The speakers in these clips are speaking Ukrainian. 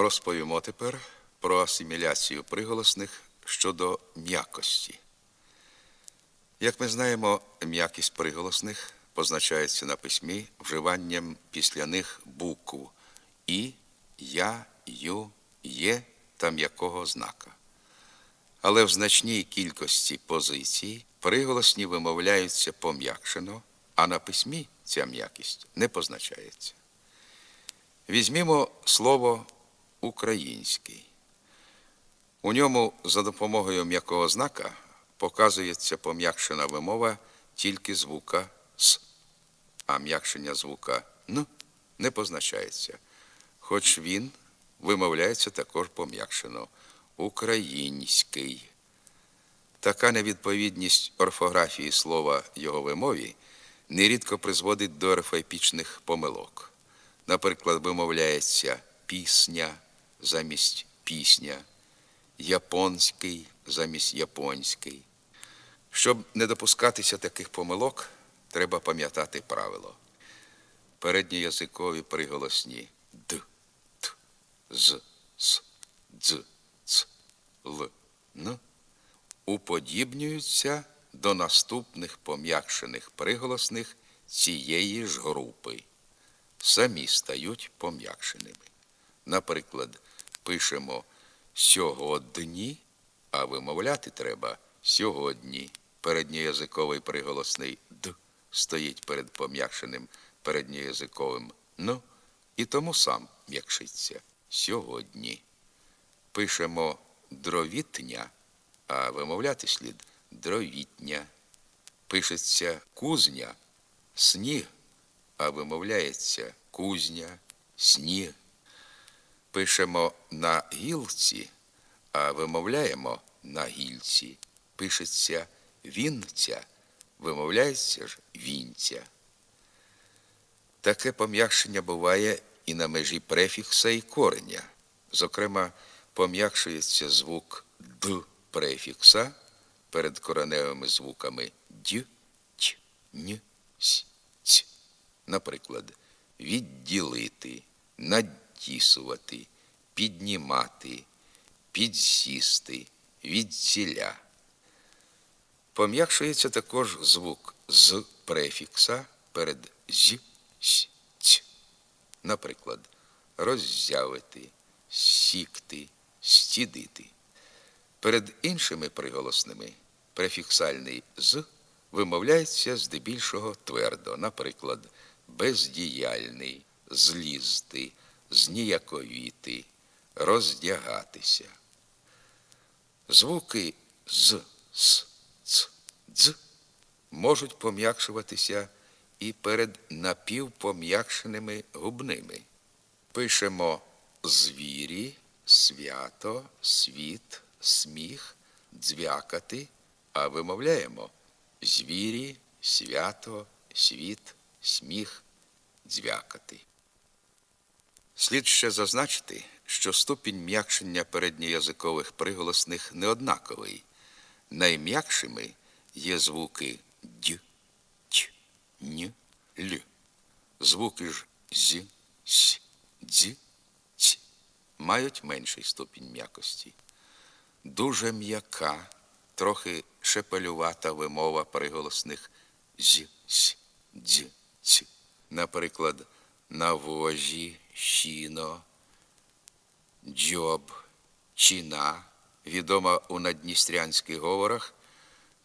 Розповімо тепер про асиміляцію приголосних щодо м'якості. Як ми знаємо, м'якість приголосних позначається на письмі вживанням після них букв і, я, ю, є та м'якого знака. Але в значній кількості позицій приголосні вимовляються пом'якшено, а на письмі ця м'якість не позначається. Візьмімо слово український. У ньому за допомогою м'якого знака показується пом'якшена вимова тільки звука С, а м'якшення звука Н не позначається, хоч він вимовляється також пом'якшено український. Така невідповідність орфографії слова його вимові нерідко призводить до орфоепічних помилок. Наприклад, вимовляється пісня замість пісня, японський замість японський. Щоб не допускатися таких помилок, треба пам'ятати правило. Передньоязикові приголосні д, т, з, с, дз, ц, л, н уподібнюються до наступних пом'якшених приголосних цієї ж групи. Самі стають пом'якшеними. Наприклад, пишемо сьогодні, а вимовляти треба сьогодні. Передньоязиковий приголосний д стоїть перед пом'якшеним передньоязиковим н, і тому сам м'якшиться сьогодні. Пишемо дровітня, а вимовляти слід дровітня. Пишеться кузня, сніг, а вимовляється кузня, сніг. Пишемо на гілці, а вимовляємо на гільці. Пишеться вінця, вимовляється ж вінця. Таке пом'якшення буває і на межі префікса і кореня. Зокрема, пом'якшується звук д префікса перед кореневими звуками д, т, н, с, ц. Наприклад, відділити, надтісувати, піднімати, підсісти, відціля. Пом'якшується також звук з префікса перед з, с, ць. Наприклад, роззявити, сікти, стідити. Перед іншими приголосними префіксальний з вимовляється здебільшого твердо, наприклад, бездіяльний, злізти, зніяковіти, роздягатися. Звуки з, с, ц, дз можуть пом'якшуватися і перед напівпом'якшеними губними. Пишемо звірі, свято, світ, сміх, дзвякати, а вимовляємо звірі, свято, світ, сміх, дзвякати. Слід ще зазначити, що ступінь м'якшення передньоязикових приголосних неоднаковий. Найм'якшими є звуки д, т, н, л. Звуки ж з, с, дз, ць мають менший ступінь м'якості. Дуже м'яка, трохи шепелювата вимова приголосних з, с, дз, ць. Наприклад, на вожі, щіно, дзьоб, чіна, відома у надністрянських говорах,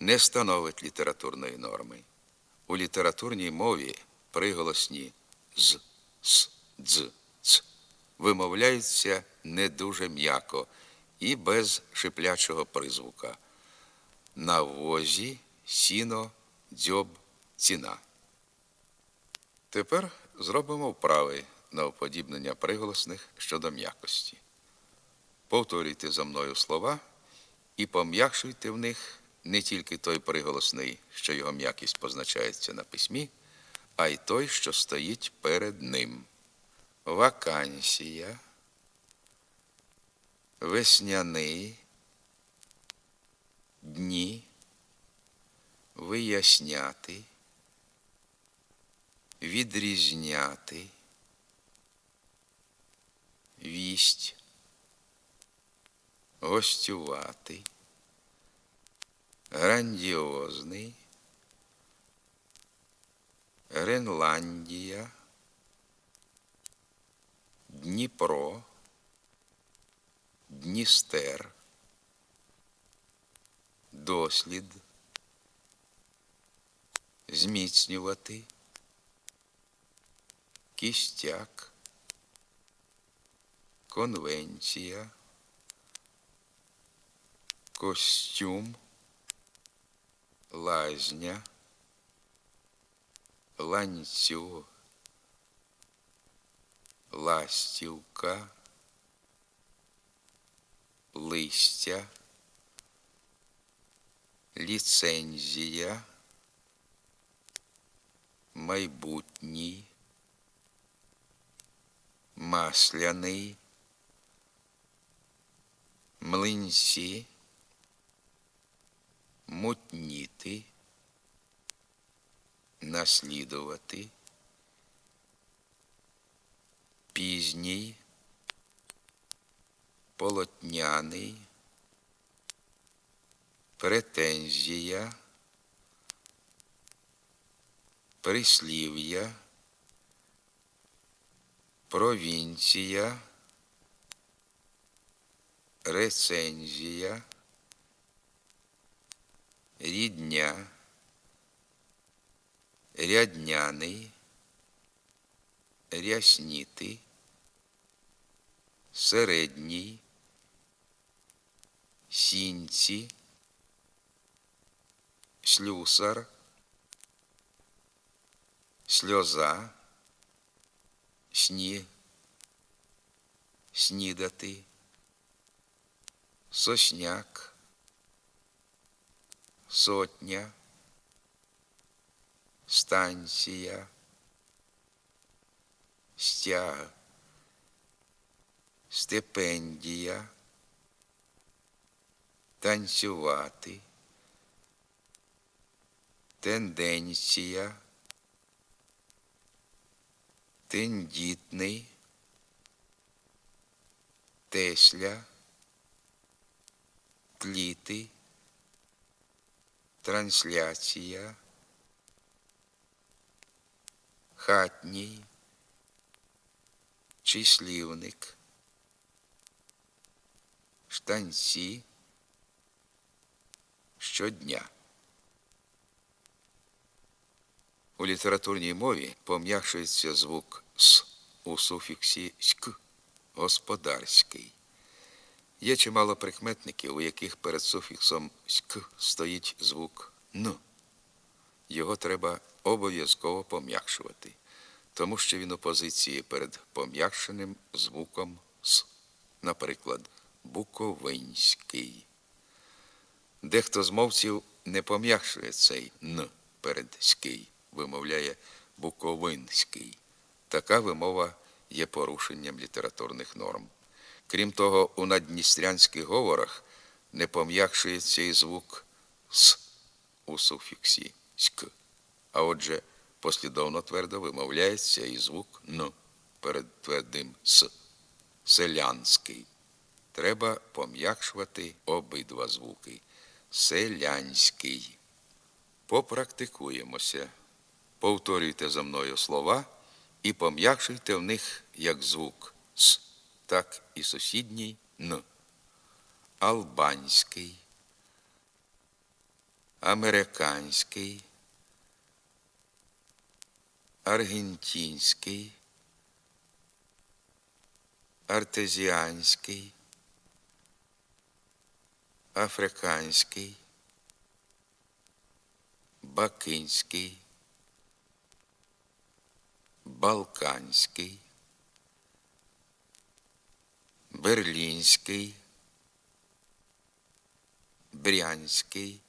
не становить літературної норми. У літературній мові приголосні з, с, дз, ц вимовляються не дуже м'яко і без шиплячого призвука. На возі, сіно, дзьоб, ціна. Тепер зробимо вправи на уподібнення приголосних щодо м'якості. Повторюйте за мною слова і пом'якшуйте в них не тільки той приголосний, що його м'якість позначається на письмі, а й той, що стоїть перед ним. Вакансія, весняний, дні, виясняти, відрізняти, вість, гостюватий, грандіозний, Гренландія, Дніпро, Дністер, дослід, зміцнювати, кістяк, конвенція, костюм, лазня, ланцюг, ластівка, листя, ліцензія, майбутній, масляний, млинці, мутніти, наслідувати, пізній, полотняний, претензія, прислів'я, провінція, рецензія, рідня, рядняний, рясніти, середній, сінці, слюсар, сльоза, сні, снідати, Сосняк, сотня, станція, стяг, стипендія, танцювати, тенденція, тендітний, тесля, тліти, трансляція, хатній, числівник, штанці, щодня. У літературній мові пом'якшується звук С у суфіксі ськ господарський. Є чимало прикметників, у яких перед суфіксом ськ стоїть звук Н. Його треба обов'язково пом'якшувати, тому що він у позиції перед пом'якшеним звуком С. Наприклад, Буковинський. Дехто з мовців не пом'якшує цей Н перед «ський», вимовляє Буковинський. Така вимова є порушенням літературних норм. Крім того, у наддністрянських говорах не пом'якшується і звук С у суфіксі «ськ». А отже, послідовно твердо вимовляється і звук Н перед твердим С. Селянський. Треба пом'якшувати обидва звуки. Селянський. Попрактикуємося. Повторюйте за мною слова і пом'якшуйте в них як звук С, так і сусідній Н. Албанський, американський, аргентинський, артезіанський, африканський, бакинський, балканський, берлінський, брянський,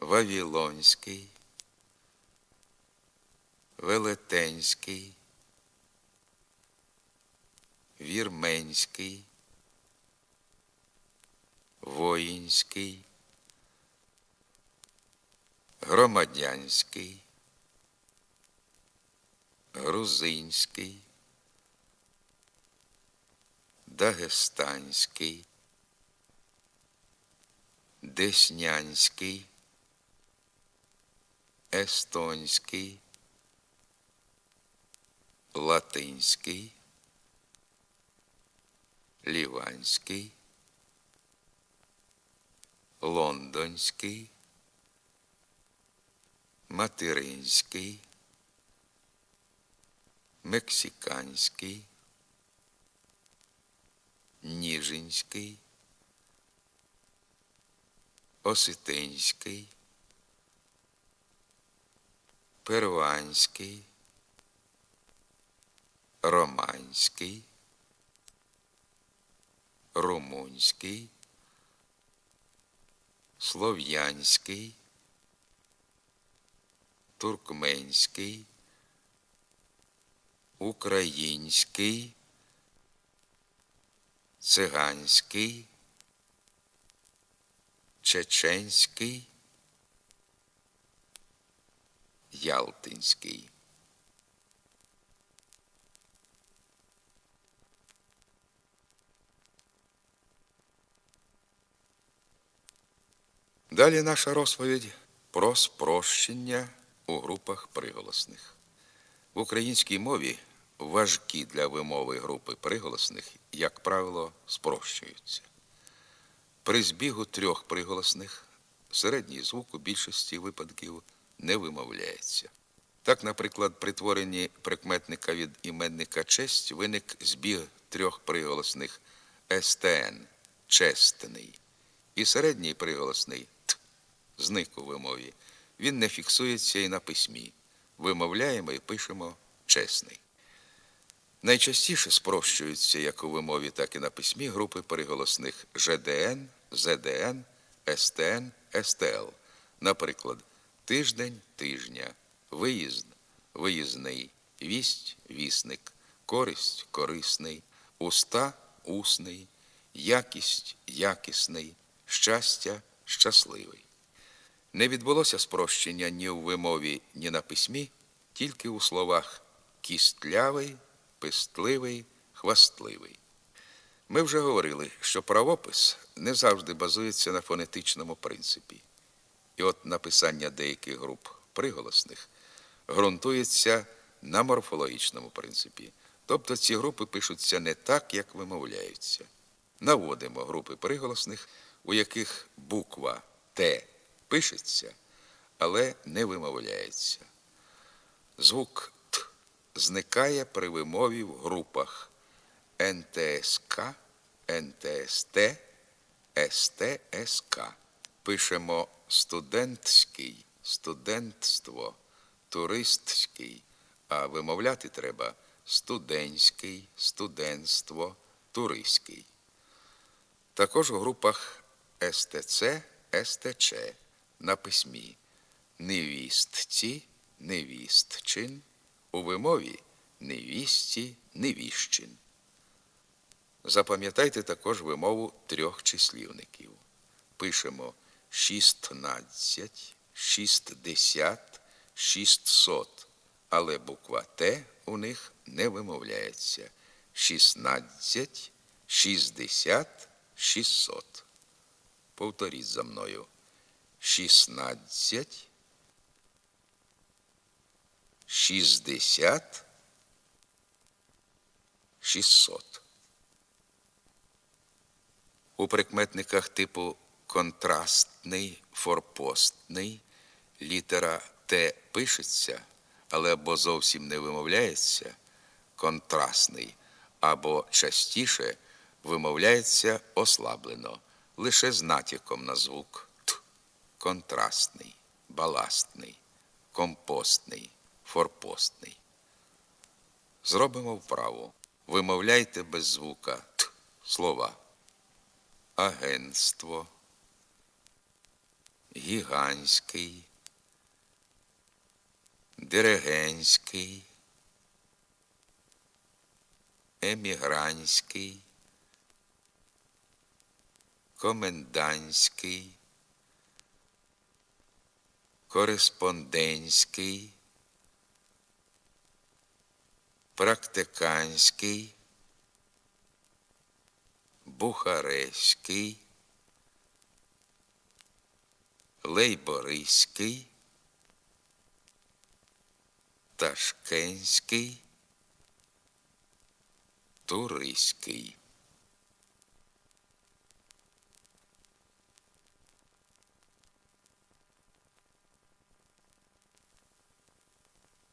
вавилонський, велетенський, вірменський, воїнський, громадянський, грузинський, дагестанський, деснянський, естонський, латинський, ліванський, лондонський, материнський, мексиканський, ніжинський, осетинський, перуанський, романський, румунський, слов'янський, туркменський, український, циганський, чеченський, ялтинський. Далі наша розповідь про спрощення у групах приголосних. В українській мові важкі для вимови групи приголосних, як правило, спрощуються. При збігу трьох приголосних середній звук у більшості випадків не вимовляється. Так, наприклад, при творенні прикметника від іменника честь виник збіг трьох приголосних СТН честний. І середній приголосний т зник у вимові. Він не фіксується і на письмі. Вимовляємо і пишемо чесний. Найчастіше спрощуються як у вимові, так і на письмі групи переголосних ЖДН, ЗДН, СТН, СТЛ. Наприклад, тиждень тижня, виїзд, виїзний, вість, вісник, користь, корисний, уста, усний, якість, якісний, щастя, щасливий. Не відбулося спрощення ні у вимові, ні на письмі, тільки у словах кістлявий, пестливий, хвастливий. Ми вже говорили, що правопис не завжди базується на фонетичному принципі. І от написання деяких груп приголосних ґрунтується на морфологічному принципі. Тобто ці групи пишуться не так, як вимовляються. Наводимо групи приголосних, у яких буква Т пишеться, але не вимовляється. Звук зникає при вимові в групах НТСК, НТСТ, СТСК. Пишемо студентський, студентство, туристський, а вимовляти треба студентський, студентство, туристський. Також у групах СТЦ, СТЧ на письмі невістці, невістчин, у вимові невісті, невіщин. Запам'ятайте також вимову трьох числівників. Пишемо шістнадцять, шістдесят, шістсот, але буква Т у них не вимовляється. Шістнадцять, шістдесят, шістсот. Повторіть за мною. Шістнадцять, шістдесят, шістсот. У прикметниках типу контрастний, форпостний літера Т пишеться, але або зовсім не вимовляється контрастний, або частіше вимовляється ослаблено, лише з натяком на звук Т. Контрастний, баластний, компостний, форпостний. Зробимо вправу. Вимовляйте без звука Т слова. Агентство, гігантський, диригентський, емігрантський, комендантський, кореспондентський, практиканський Бухарестський, Лейбориський, Ташкентський, Туриський.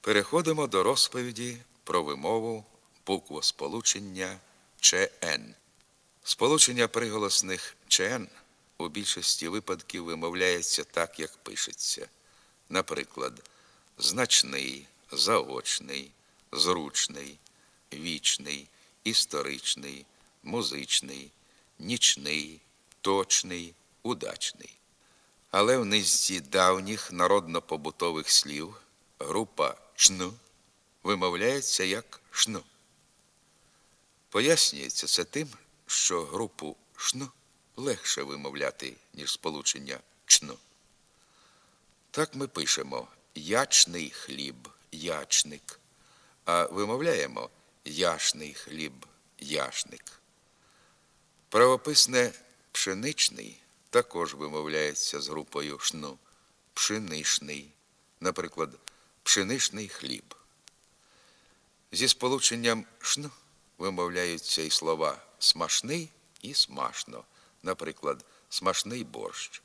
Переходимо до розповіді про вимову буквосполучення ЧН. Сполучення приголосних ЧН у більшості випадків вимовляється так, як пишеться. Наприклад, значний, заочний, зручний, вічний, історичний, музичний, нічний, точний, удачний. Але в низці давніх народно-побутових слів група чн вимовляється як шну. Пояснюється це тим, що групу шн легше вимовляти, ніж сполучення чн. Так ми пишемо ячний хліб, ячник, а вимовляємо яшний хліб, яшник. Правописне пшеничний також вимовляється з групою шну, пшенишний, наприклад, пшеничний хліб. Зі сполученням шн вимовляються і слова смашний і смашно, наприклад, смашний борщ.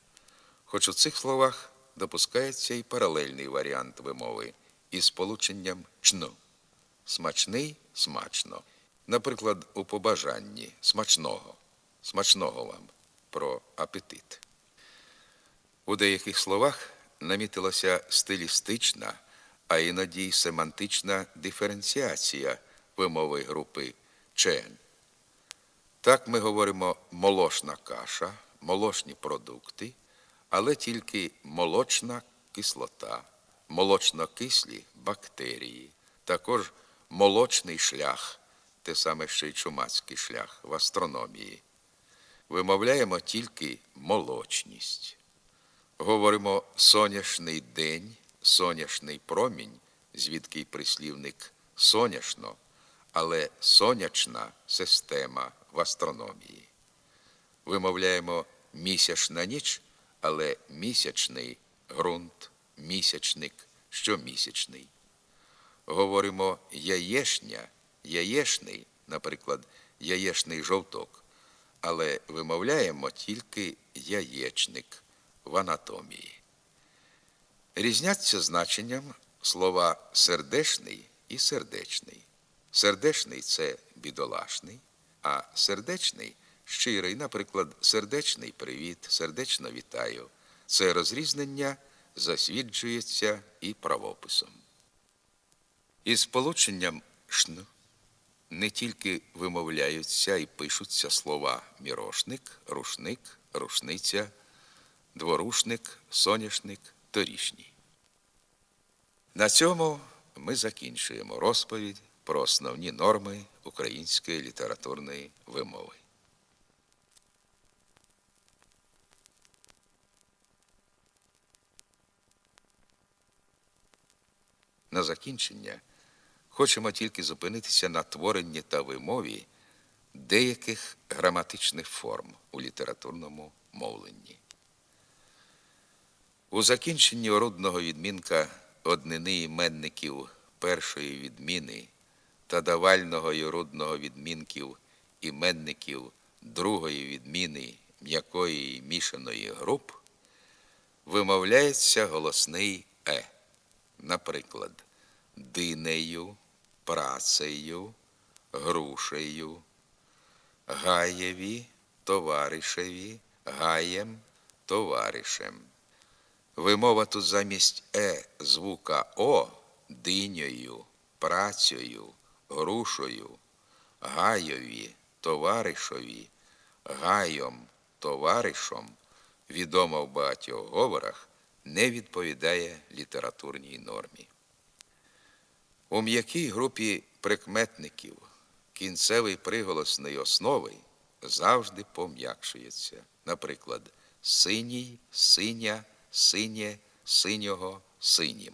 Хоч у цих словах допускається і паралельний варіант вимови із сполученням чну. Смачний смачно. Наприклад, у побажанні смачного, смачного вам про апетит. У деяких словах намітилася стилістична, а іноді й семантична диференціація вимови групи ЧН. Так ми говоримо молочна каша, молочні продукти, але тільки молочна кислота, молочно-кислі бактерії, також молочний шлях, те саме що й чумацький шлях в астрономії. Вимовляємо тільки молочність. Говоримо соняшний день, соняшний промінь, звідки й прислівник соняшно, але сонячна система в астрономії. Вимовляємо місячна ніч, але місячний ґрунт, місячник, щомісячний. Говоримо яєшня, яєшний, наприклад, яєшний жовток, але вимовляємо тільки яєчник в анатомії. Різняться значенням слова сердешний і сердечний. Сердешний це бідолашний, а сердечний щирий, наприклад, сердечний привіт, сердечно вітаю. Це розрізнення засвіджується і правописом. Із сполученням шн не тільки вимовляються і пишуться слова мірошник, рушник, рушниця, дворушник, соняшник, торішній. На цьому ми закінчуємо розповідь про основні норми української літературної вимови. На закінчення хочемо тільки зупинитися на творенні та вимові деяких граматичних форм у літературному мовленні. У закінченні орудного відмінка однини іменників першої відміни та давального й орудного відмінків іменників другої відміни м'якої й мішаної груп вимовляється голосний е. Наприклад, динею, працею, грушею, гаєві, товаришеві, гаєм, товаришем. Вимова тут замість е звука О диньою, працею, грушою, гайові, товаришові, гайом, товаришом, відома в багатьох говорах, не відповідає літературній нормі. У м'якій групі прикметників кінцевий приголосний основи завжди пом'якшується. Наприклад, синій, синя, синє, синього, синім.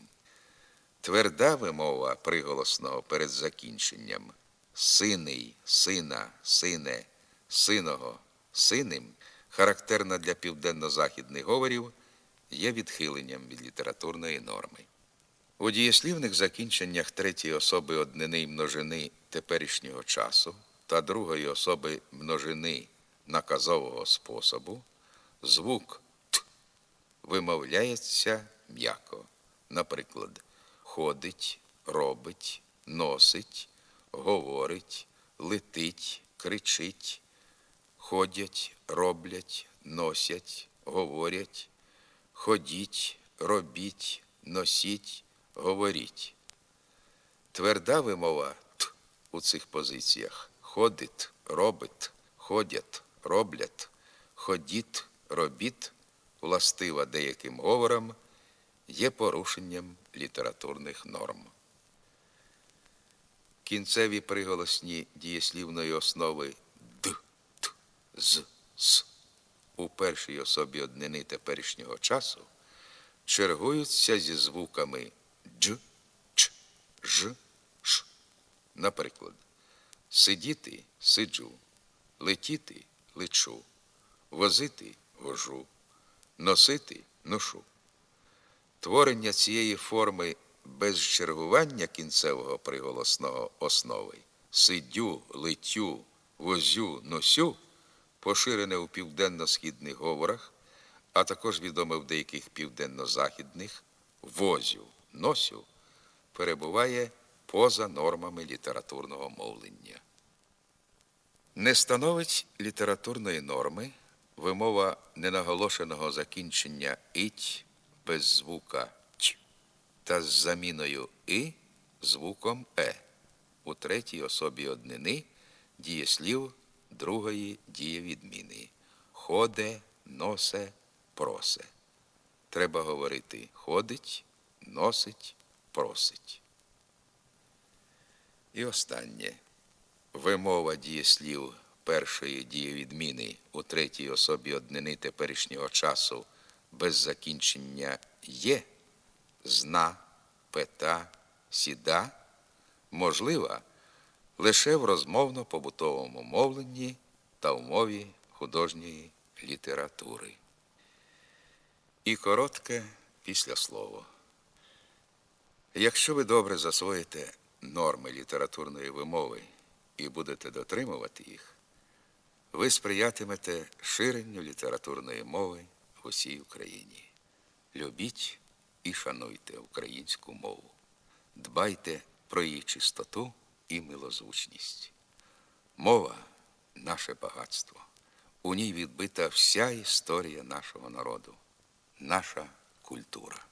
Тверда вимова приголосного перед закінченням синий, сина, сине, синого, синим, характерна для південно-західних говорів, є відхиленням від літературної норми. У дієслівних закінченнях третьої особи однини й множини теперішнього часу та другої особи множини наказового способу звук вимовляється м'яко. Наприклад, ходить, робить, носить, говорить, летить, кричить, ходять, роблять, носять, говорять, ходіть, робіть, носіть, говоріть. Тверда вимова т у цих позиціях ходить, робить, ходять, роблять, ходіть, робіт, властива деяким говорам, є порушенням літературних норм. Кінцеві приголосні дієслівної основи д, т, з, с у першій особі однини теперішнього часу чергуються зі звуками дж, ч, ж, ш. Наприклад, сидіти сиджу, летіти лечу, возити вожу, носити ношу. Творення цієї форми без чергування кінцевого приголосного основи сидю, летю, возю, носю поширене у південно-східних говорах, а також відоме в деяких південно-західних возю, носю, перебуває поза нормами літературного мовлення. Не становить літературної норми вимова ненаголошеного закінчення ить без звука «ć» та з заміною и звуком е у третій особі однини дієслів другої дієвідміни ходе, носе, просе. Треба говорити ходить, носить, просить. І останнє. Вимова дієслів першої дієвідміни у третій особі однини теперішнього часу без закінчення є, зна, пета, сіда, можлива лише в розмовно-побутовому мовленні та в мові художньої літератури. І коротке післяслово. Якщо ви добре засвоїте норми літературної вимови і будете дотримувати їх, ви сприятимете ширенню літературної мови в усій Україні. Любіть і шануйте українську мову. Дбайте про її чистоту і милозвучність. Мова наше багатство. У ній відбита вся історія нашого народу, наша культура.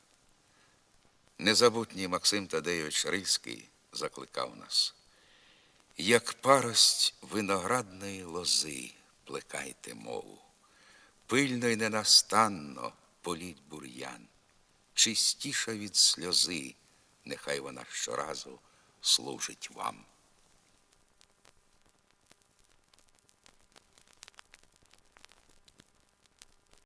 Незабутній Максим Тадеєвич Рильський закликав нас. Як парость виноградної лози плекайте мову, пильно й ненастанно політь бур'ян, чистіша від сльози, нехай вона щоразу служить вам.